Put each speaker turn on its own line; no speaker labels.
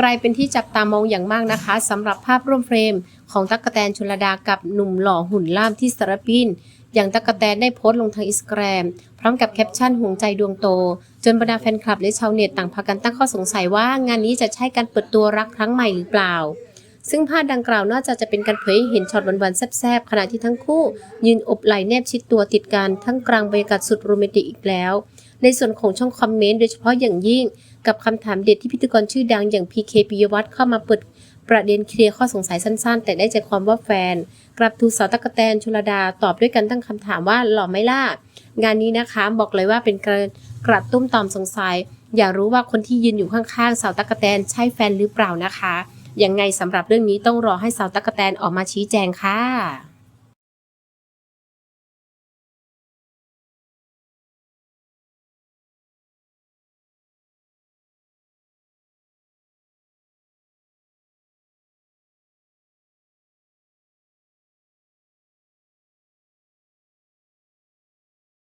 กลายเป็นที่จับตามองอย่างมากนะคะสำหรับภาพร่วมเฟรม ของตั๊กแตนชลดากับหนุ่มหล่อหุ่นล่ามที่สารปินอย่างตั๊กแตนได้โพสต์ลงทางอินสตาแกรมพร้อมกับแคปชั่นห่วงใจดวงโต จนบรรดาแฟนคลับและชาวเน็ตต่างพากันตั้งข้อสงสัยว่างานนี้จะใช่การเปิดตัวรักครั้งใหม่หรือเปล่า ซึ่งภาพดังกล่าวนอกจากจะเป็นการเผยให้เห็นช็อตวานๆแซ่บๆขณะที่ทั้งคู่ ยืนอบไหล่แนบชิดตัวติดกันทั้งกลางบรรยากาศสุดโรแมนติกอีกแล้ว ในส่วนของช่องคอมเมนต์โดยเฉพาะอย่างยิ่ง กับคำถามเด็ดที่พิธีกรชื่อดังอย่าง PK ปิยวัฒน์เข้ามาเปิดประเด็นเคลียร์ข้อสงสัยสั้นๆ แต่ได้ใจความว่าแฟน กลับถูสาวตะกะแตนชลดาตอบด้วยกันตั้งคำถามว่าหล่อไม่ล่ะงานนี้นะคะบอกเลยว่าเป็นกระกระตุ้มตอมสงสัย อยากรู้ว่าคนที่ยืนอยู่ข้างๆสาวตะกะแตนใช่แฟนหรือเปล่านะคะยังไงสำหรับเรื่องนี้ต้องรอให้สาวตะกะแตนออกมาชี้แจงค่ะ